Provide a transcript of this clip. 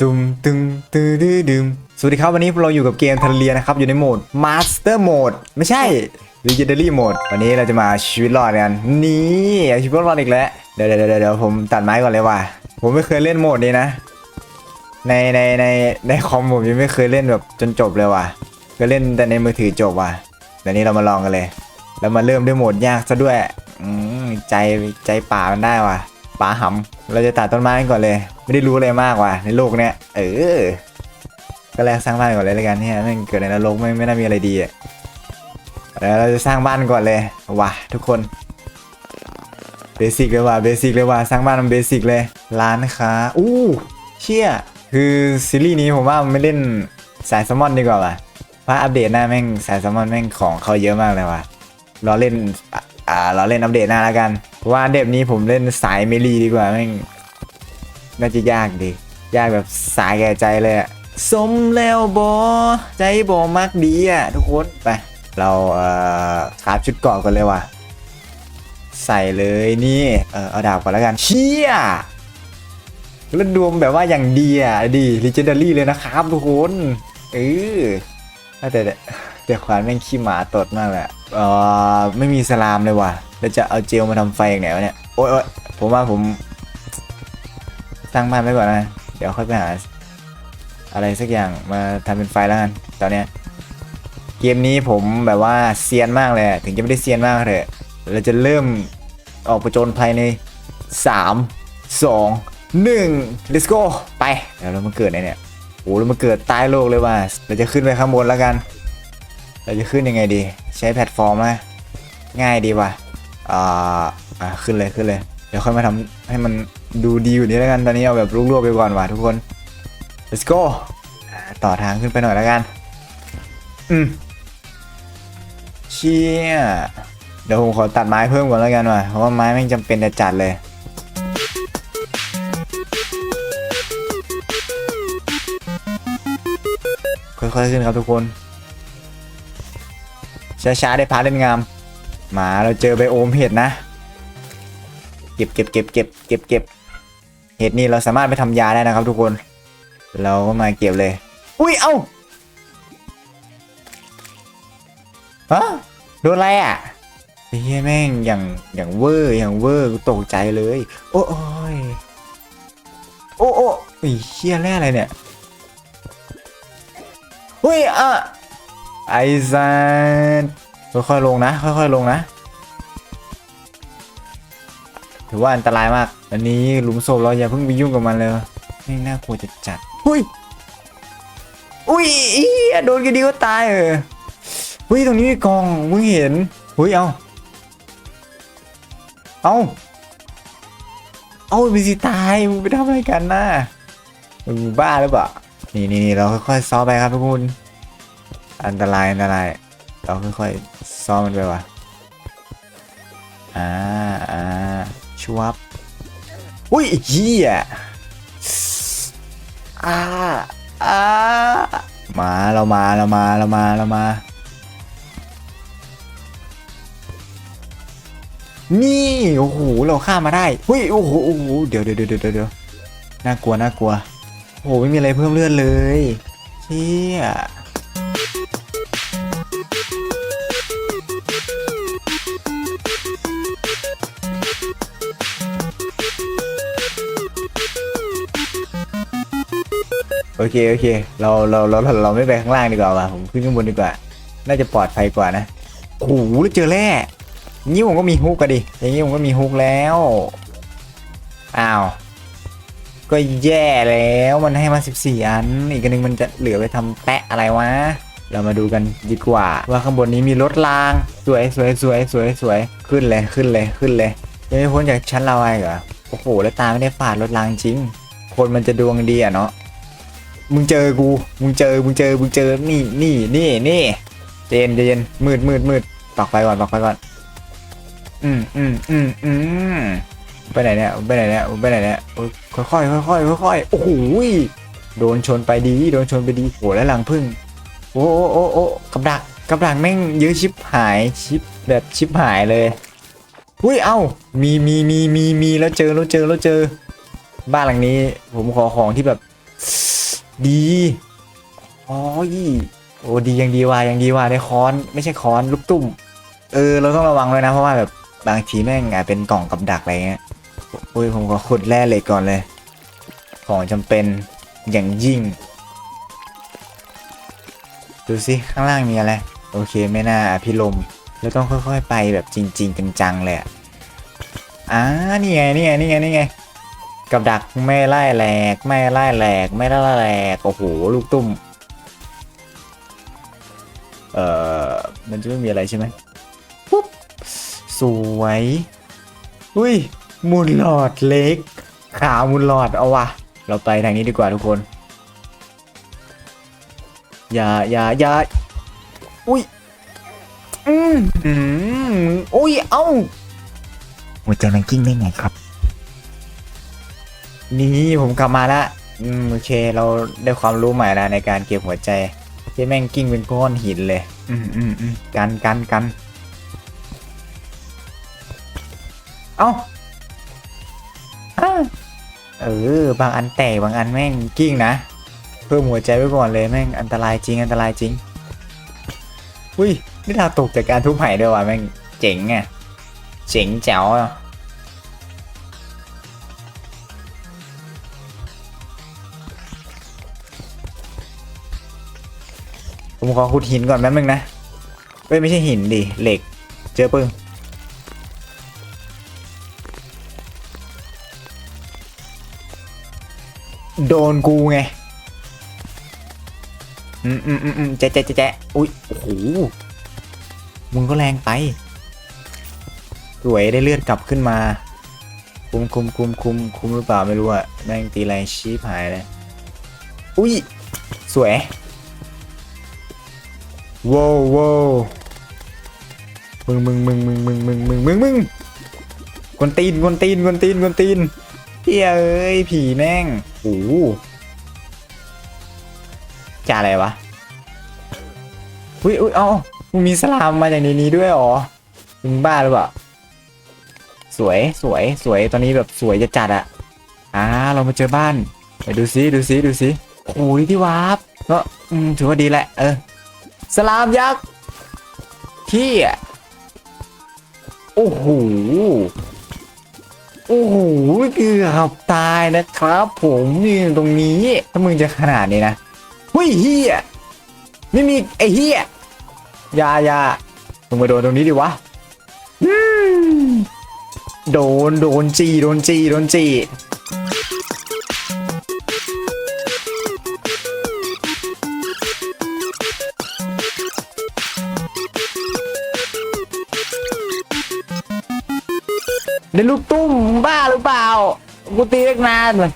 ตุมตึงตื้อดื้อดึมสวัสดีครับวันนี้เราอยู่กับเกมทะเลียนะครับ อยู่ในโหมด Master Mode ไม่ใช่ Legendary Mode วันนี้เราจะมาชีวิตรอดกันนี่เอาชีวิตรอดอีกแล้ว เดี๋ยวเดี๋ยวเดี๋ยวผมตัดไม้ก่อนเลยว่ะผมไม่เคยเล่นโหมดนี้นะ ในในในในคอมผมยังไม่เคยเล่นแบบจนจบเลยว่ะก็เล่นแต่ในมือถือจบว่ะเดี๋ยวนี้เรามาลองกันเลย แล้วมาเริ่มด้วยโหมดยากซะด้วยอืใจใจป่ามันได้ว่ะ ป่าหำเราจะตัดต้นไม้ก่อนเลย ไม่ได้รู้อะไรมากว่ะในโลกเนี้ยเออ ก็แรกสร้างบ้านก่อนเลยแล้วกันเนี่ยม่งเกิดในนรกไม่ไม่น่ามีอะไรดีอะเดี๋ยวเราจะสร้างบ้านก่อนเลยว่ะทุกคนเบสิกเลยว่ะเบสิกเลยว่ะสร้างบ้านมันเบสิกเลยร้านค้าอู้เชี่ยคือซีรีส์นี้ผมว่ามันไม่เล่นสายแซลมอนดีกว่าว่ะเพราะอัปเดตหน้าแม่งสายแซลมอนแม่งของเขาเยอะมากเลยว่ะรอเล่น อ่าเราเล่นอัปเดตหน้าแล้วกัน เพราะว่าอัปเดตนี้ผมเล่นสายเมลีดีกว่าแม่งน่าจะยากดียากแบบสายแก่ใจเลยอะสมแล้วบอใจบอมากดีอะทุกคนไปเราเอ่อคราฟชุดเกาะกันเลยว่ะใส่เลยนี่เออเอาดาบก่อนแล้วกันเชี่ยแล้วดวงแบบว่าอย่างดีอะดี legendary เลยนะครับทุกคนเออแต่ แต่เดี๋ยวขวานแม่งขี้หมาตดมากเลยอะเออไม่มีสลามเลยว่ะแล้วจะเอาเจลมาทำไฟอย่างไหนวะเนี่ยโอ๊ยผมว่าผมสร้างบ้านไว้ก่อนนะเดี๋ยวค่อยไปหาอะไรสักอย่างมาทำเป็นไฟแล้วกันตอนเนี้ยเกมนี้ผมแบบว่าเซียนมากเลยถึงจะไม่ได้เซียนมากเลยเราจะเริ่มออกประจนภายใน 3 2 1 let's go ไปเดี๋ยวเรามาเกิดไหนเนี่ยโอ้เรามาเกิดใต้โลกเลยว่ะเราจะขึ้นไปข้างบนแล้วกัน เราจะขึ้นยังไงดี ใช้แพลตฟอร์มนะง่ายดีว่ะอ่าอ่าขึ้นเลยขึ้นเลย เดี๋ยวค่อยมาทำให้มันดูดีอยู่นี้แล้วกันตอนนี้เอาแบบรวบๆไปก่อนว่ะทุกคน let's go ต่อทางขึ้นไปหน่อยแล้วกัน อืมเชี่ยเดี๋ยวผมขอตัดไม้เพิ่มก่อนแล้วกันว่ะเพราะว่าไม้แม่จำเป็นจะจัดเลยค่อยๆขึ้นครับทุกคน ช้าๆได้พาเล่นงาม มาเราเจอไบโอมเห็ดนะ เก็บเก็บเก็บเก็บเก็บเก็บเห็ดนี่เราสามารถไปทำยาได้นะครับทุกคน เราก็มาเก็บเลย อุ้ยเอ้าฮะโดนอะไรอะเฮียแม่งอย่างอย่างเวอร์อย่างเวอร์กูตกใจเลย โอ้ยโอ้โอ้ไอ้เฮียแร่อะไรเนี่ยเฮ้ยอะ ไอ้สันค่อยๆลงนะ ค่อยๆลงนะ ถือว่าอันตรายมาก อันนี้หลุมศพเราอย่าเพิ่งไปยุ่งกับมันเลยไม่น่ากลัวจะจัดหุ้ย อุ้ยโดนกันดีก็ตายเออเฮ้ยตรงนี้มีกองมึงเห็นเฮ้ยเอาเอาเอามีสิตายมึงไปทำอะไรกันน่ะมึงบ้าหรือเปล่านี่นี่นี่เราค่อยๆซ้อมไปครับทุกคน อันตรายอันตราย เราค่อยๆซ้อมมันไปว่ะอ่าอ่าชวบอุ้ยเฮียอ่าอ่ามาเรามาเรามาเรามาเรามา นี่โอ้โหเราข้ามาได้เฮ้ยโอ้โหโอ้โหเดี๋ยวเดี๋ยวเดี๋ยวเดี๋ยวเดี๋ยวน่ากลัวน่ากลัวโอ้โหไม่มีอะไรเพิ่มเลือดเลยเชี่ย โอเคโอเคเราเราเราเราเราไม่ไปข้างล่างดีกว่าว่ะผมขึ้นข้างบนดีกว่า น่าจะปลอดภัยกว่านะโอ้โหแล้วเจอแร่งี้ผมก็มีฮุกกันดิอย่างนี้ผมก็มีฮุกแล้วอ้าวก็แย่แล้วมันให้มา14 อัน อีกอันนึงมันจะเหลือไปทำแปะอะไรวะ เรามาดูกันดีกว่า ว่าข้างบนนี้มีรถราง สวยสวยสวยสวยสวยขึ้นเลยขึ้นเลยขึ้นเลยยังไม่พ้นจากชั้นเราไอ้เหรอโอ้โหแล้วตาไม่ได้ฝาดรถรางจริง คนมันจะดวงดีอะเนาะ มึงเจอกู มึงเจอ มึงเจอ มึงเจอ นี่ นี่ นี่ นี่เจนเจนมืดมืดมืดตอกไฟก่อนตอกไฟก่อน อืมอืมอืมอืมไปไหนเนี่ย ไปไหนเนี่ย ไปไหนเนี่ยค่อยค่อยค่อยค่อยค่อยโอ้โหยโดนชนไปดี โดนชนไปดีโหแล้วหลังพึ่ง โอ้โอ้โอ้โอ้กับดักกับดักแม่งเยอะชิบหาย ชิบแบบชิบหายเลยอุ้ย เอ้า มีมีมีมีมีแล้วเจอแล้วเจอแล้วเจอ บ้านหลังนี้ ผมขอของที่แบบ ดีโอ้ยโอ้ดียังดีว่ะยังดีว่ะได้ค้อนไม่ใช่ค้อนลูกตุ้มเออเราต้องระวังเลยนะเพราะว่าแบบบางทีแม่งอาจเป็นกล่องกับดักอะไรเงี้ยอุ้ยผมก็ขุดแร่เหล็กก่อนเลย ของจำเป็นอย่างยิ่ง ดูสิข้างล่างมีอะไร โอเคไม่น่าอภิลมย์แล้วต้องค่อยๆไปแบบจริง ๆ จังๆเลยอะอ่านี่ไงนี่ไงนี่ไงนี่ไง กับดักไม่ไล่แหลกไม่ไล่แหลกไม่ไล่แหลกโอ้โหลูกตุ้ม เอ่อมันจะไม่มีอะไรใช่ไหมปุ๊บสวยอุ้ยมูลหลอดเล็ก ขามูลหลอดเอาวะเราไปทางนี้ดีกว่าทุกคน อย่าอย่าอย่าอุ้ยอืมอืมอุ้ยเอ้าหัวใจมันกิ้งได้ไงครับ นี่ผมกลับมาละอืมโอเค เราได้ความรู้ใหม่แล้วในการเก็บหัวใจที่แม่งกิ้งเป็นก้อนหินเลย อืมอืมอืมกันกันกันเอ้าอ้าเออบางอันแตกบางอันแม่งกิ้งนะ เพิ่มหัวใจไว้ก่อนเลยแม่งอันตรายจริงอันตรายจริง อุ้ยนี่เราตกจากการทุบไห่ด้วยว่ะแม่งเจ๋งอะเจ๋งแจ๋วอะ ผมขอขุดหินก่อนแป๊บนึงนะเอ้ยไม่ใช่หินดิเหล็ก เจอปึ้งโดนกูไง อืมอืมอืมอืมแจ๊ะแจ๊ะแจ๊ะแจ๊ะอุ้ยโอ้โหมึงก็แรงไป สวยได้เลือดกลับขึ้นมา คุมคุมคุมคุมคุมหรือเปล่าไม่รู้อะแม่งตีแรงชีพหายเลย อุ้ย สวย ว้าวว้าวมึงมึงมึงมึงมึงมึงมึงมึงมึงกวนตีนกวนตีนกวนตีนกวนตีนเฮียเอ้ยผีแม่งโอ้หจะอะไรวะอุ้ยอุ้ยเอ้ามึงมีสลามมาจากในนี้ด้วยหรอมึงบ้าหรือเปล่าสวยสวยสวยตอนนี้แบบสวยจะจัดอะอ่าเรามาเจอบ้านไปดูซิดูซิดูซิโอ้ยที่วาร์ปก็ถือว่าดีแหละเออ สลามยักษ์ที่โอ้โหโอ้โหเกือบตายนะครับ ผมยืนตรงนี้ ถ้ามึงจะขนาดนี้นะหุ้ยเฮียไม่มีไอเฮียยายามึงมาโดนตรงนี้ดิวะโดนโดนจีโดนจีโดนจี ได้ลูกตุ้มบ้าหรือเปล่า กูตีเล็กนานเลย